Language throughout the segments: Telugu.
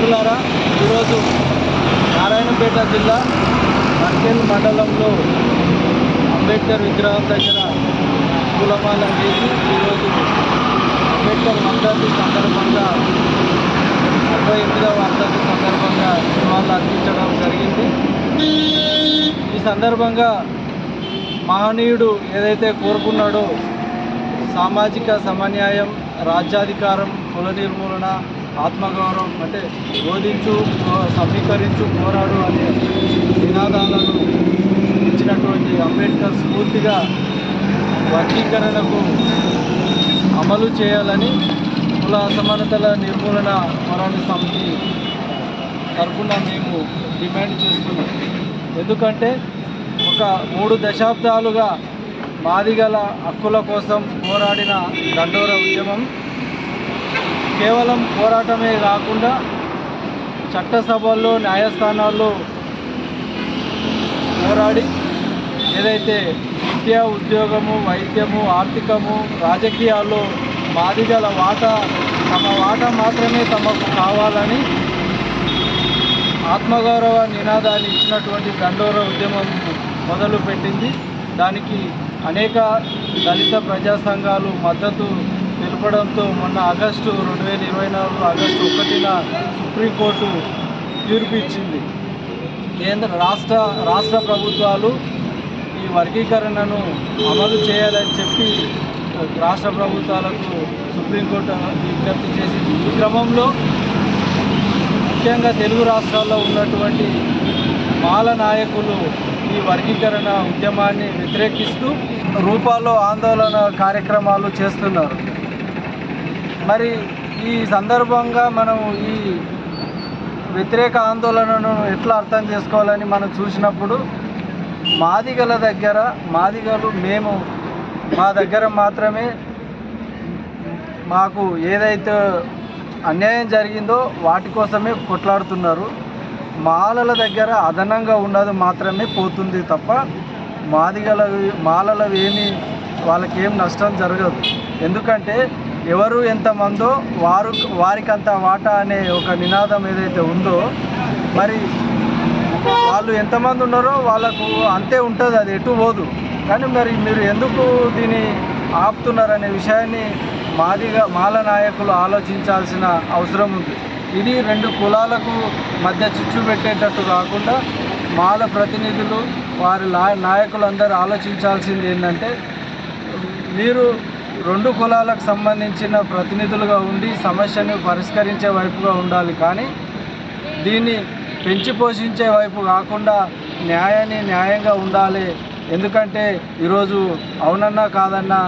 మిత్రులారా ఈరోజు నారాయణపేట జిల్లా మర్కెల్ మండలంలో అంబేద్కర్ విగ్రహం దగ్గర పూలమాల చేసి ఈరోజు అంబేద్కర్ వర్ధంతి సందర్భంగా ముప్పై ఎనిమిదవ వర్ధంతి సందర్భంగా నివాళులు అర్పించడం జరిగింది. ఈ సందర్భంగా మహనీయుడు ఏదైతే కోరుకున్నాడో సామాజిక సమన్యాయం రాజ్యాధికారం కుల నిర్మూలన ఆత్మగౌరవం అంటే బోధించు సమీకరించు పోరాడు అనే నినాదాలను ఇచ్చినటువంటి అంబేద్కర్ స్ఫూర్తిగా వర్గీకరణకు అమలు చేయాలని కుల అసమానతల నిర్మూలన పోరాట సమితి తరఫున మేము డిమాండ్ చేస్తున్నాం. ఎందుకంటే ఒక మూడు దశాబ్దాలుగా మాదిగల హక్కుల కోసం పోరాడిన దండోర ఉద్యమం కేవలం పోరాటమే కాకుండా చట్టసభల్లో న్యాయస్థానాల్లో పోరాడి ఏదైతే విద్య ఉద్యోగము వైద్యము ఆర్థికము రాజకీయాల్లో బాధిగల వాటా తమ వాటా మాత్రమే తమకు కావాలని ఆత్మగౌరవ నినాదాన్ని ఇచ్చినటువంటి దండోర ఉద్యమం మొదలుపెట్టింది. దానికి అనేక దళిత ప్రజా సంఘాలు మద్దతు తెలపడంతో మొన్న ఆగస్టు రెండు వేల ఇరవై నాలుగు ఆగస్టు ఒకటిన సుప్రీంకోర్టు తీర్పు ఇచ్చింది కేంద్ర రాష్ట్ర రాష్ట్ర ప్రభుత్వాలు ఈ వర్గీకరణను అమలు చేయాలని చెప్పి రాష్ట్ర ప్రభుత్వాలకు సుప్రీంకోర్టు విజ్ఞప్తి చేసింది. ఈ క్రమంలో ముఖ్యంగా తెలుగు రాష్ట్రాల్లో ఉన్నటువంటి మాల నాయకులు ఈ వర్గీకరణ ఉద్యమాన్ని వ్యతిరేకిస్తూ రూపాల్లో ఆందోళన కార్యక్రమాలు చేస్తున్నారు. మరి ఈ సందర్భంగా మనం ఈ వ్యతిరేక ఆందోళనను ఎట్లా అర్థం చేసుకోవాలని మనం చూసినప్పుడు మాదిగల దగ్గర మాదిగలు మేము మా దగ్గర మాత్రమే మాకు ఏదైతే అన్యాయం జరిగిందో వాటి కోసమే కొట్లాడుతున్నారు. మాలల దగ్గర అదనంగా ఉన్నది మాత్రమే పోతుంది తప్ప మాదిగల మాలల ఏమి నష్టం జరగదు. ఎందుకంటే ఎవరు ఎంతమందో వారు వారికంత వాటా అనే ఒక నినాదం ఏదైతే ఉందో మరి వాళ్ళు ఎంతమంది ఉన్నారో వాళ్ళకు అంతే ఉంటుంది అది ఎటు పోదు. కానీ మరి మీరు ఎందుకు దీన్ని ఆపుతున్నారనే విషయాన్ని మాదిగా మాల నాయకులు ఆలోచించాల్సిన అవసరం ఉంది. ఇది రెండు కులాలకు మధ్య చిచ్చు పెట్టేటట్టు కాకుండా మాల ప్రతినిధులు వారి నాయకులందరూ ఆలోచించాల్సింది ఏంటంటే మీరు రెండు కులాలకు సంబంధించిన ప్రతినిధులుగా ఉండి సమస్యను పరిష్కరించే వైపుగా ఉండాలి. కానీ దీన్ని పెంచి పోషించే వైపు కాకుండా న్యాయాన్ని న్యాయంగా ఉండాలి. ఎందుకంటే ఈరోజు అవునన్నా కాదన్నా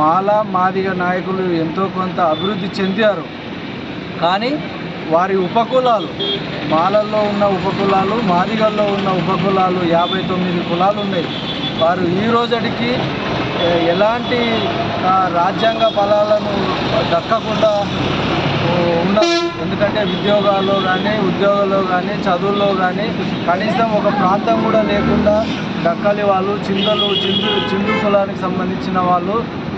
మాల మాదిగ నాయకులు ఎంతో కొంత అభివృద్ధి చెందారు. కానీ వారి ఉపకులాలు మాలల్లో ఉన్న ఉపకులాలు మాదిగల్లో ఉన్న ఉపకులాలు యాభై తొమ్మిది కులాలు ఉన్నాయి. వారు ఈ రోజటికి ఎలాంటి రాజ్యాంగ ఫలాలను దక్కకుండా ఉన్నారు. ఎందుకంటే ఉద్యోగాల్లో కానీ ఉద్యోగాల్లో కానీ చదువుల్లో కానీ కనీసం ఒక ప్రాంతం కూడా లేకుండా దక్కలి వాళ్ళు. చిందలు చిందు చిందు కులానికి సంబంధించిన వాళ్ళు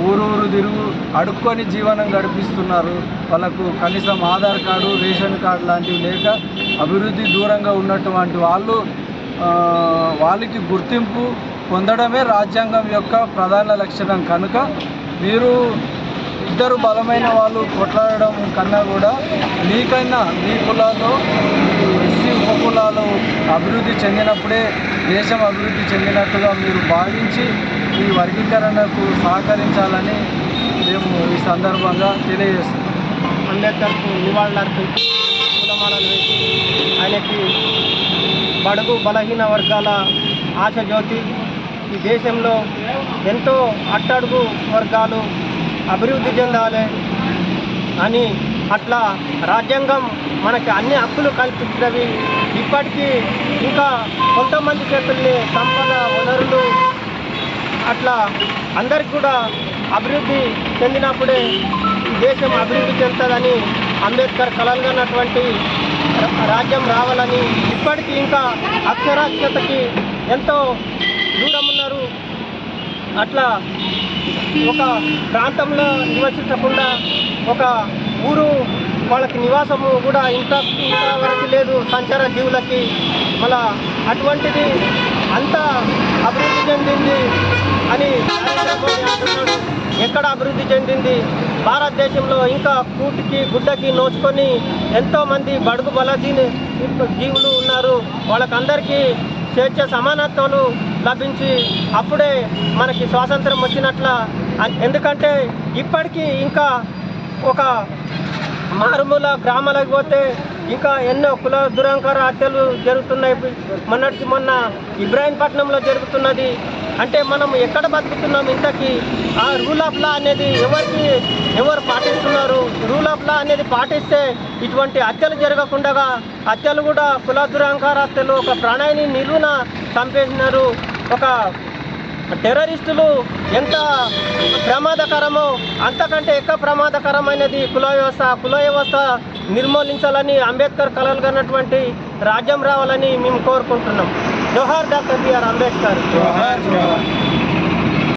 ఊరు ఊరు తిరుగు అడుక్కొని జీవనం గడిపిస్తున్నారు. వాళ్ళకు కనీసం ఆధార్ కార్డు రేషన్ కార్డు లాంటివి లేక అభివృద్ధి దూరంగా ఉన్నటువంటి వాళ్ళు వాళ్ళకి గుర్తింపు పొందడమే రాజ్యాంగం యొక్క ప్రధాన లక్షణం. కనుక మీరు ఇద్దరు బలమైన వాళ్ళు కొట్లాడడం కన్నా కూడా మీకైనా మీ కులాల్లో ఎస్సీ ఉపకులాలు అభివృద్ధి చెందినప్పుడే దేశం అభివృద్ధి చెందినట్టుగా మీరు భావించి ఈ వర్గీకరణకు సహకరించాలని మేము ఈ సందర్భంగా తెలియజేస్తున్నాం. అంబేద్కర్కు నివాళులర్పించి పూలమాలలు వేసి ఆయనకి బడుగు బలహీన వర్గాల ఆశ జ్యోతి ఈ దేశంలో ఎంతో అట్టడుగు వర్గాలు అభివృద్ధి చెందాలి అని అట్లా రాజ్యాంగం మనకి అన్ని హక్కులు కల్పించినవి ఇప్పటికీ ఇంకా కొంతమంది చేతుల్ని సంపద వనరులు అట్లా అందరికి కూడా అభివృద్ధి చెందినప్పుడే ఈ దేశం అభివృద్ధి చెందుతుందని అంబేద్కర్ కలలుగన్నటువంటి రాజ్యం రావాలని ఇప్పటికీ ఇంకా అక్షరాస్యతకి ఎంతో దూరం ఉన్నారు. అట్లా ఒక ప్రాంతంలో నివసించకుండా ఒక ఊరు వాళ్ళకి నివాసము కూడా ఇంత వరకు లేదు. సంచార జీవులకి మళ్ళా అటువంటిది అంత అభివృద్ధి చెందింది అని ఎక్కడ అభివృద్ధి చెందింది? భారతదేశంలో ఇంకా కూటికి గుడ్డకి నోచుకొని ఎంతోమంది బడుగు బలహీన జీవులు ఉన్నారు. వాళ్ళకందరికీ స్వేచ్ఛ సమానత్వాలు లభించి అప్పుడే మనకి స్వాతంత్రం వచ్చినట్ల. ఎందుకంటే ఇప్పటికీ ఇంకా ఒక మారుమూల గ్రామాలకు పోతే ఇంకా ఎన్నో కుల దురంకార హత్యలు జరుగుతున్నాయి. మొన్నటికి మొన్న ఇబ్రాహీంపట్నంలో జరుగుతున్నది. అంటే మనం ఎక్కడ బతుకుతున్నాం ఇంతకీ? ఆ రూల్ ఆఫ్ లా అనేది ఎవరికి ఎవరు పాటిస్తున్నారు? రూల్ ఆఫ్ లా అనేది పాటిస్తే ఇటువంటి హత్యలు జరగకుండా హత్యలు కూడా కుల దురంకార హత్యలు ఒక ప్రాణాన్ని నిలువున చంపేసినారు. ఒక టెర్రరిస్టులు ఎంత ప్రమాదకరమో అంతకంటే ఎక్కువ ప్రమాదకరమైనది కుల వ్యవస్థ. కుల వ్యవస్థ నిర్మూలించాలని అంబేద్కర్ కలలు కన్నటువంటి రాజ్యం రావాలని మేము కోరుకుంటున్నాం. జోహార్ డాక్టర్ బిఆర్ అంబేద్కర్.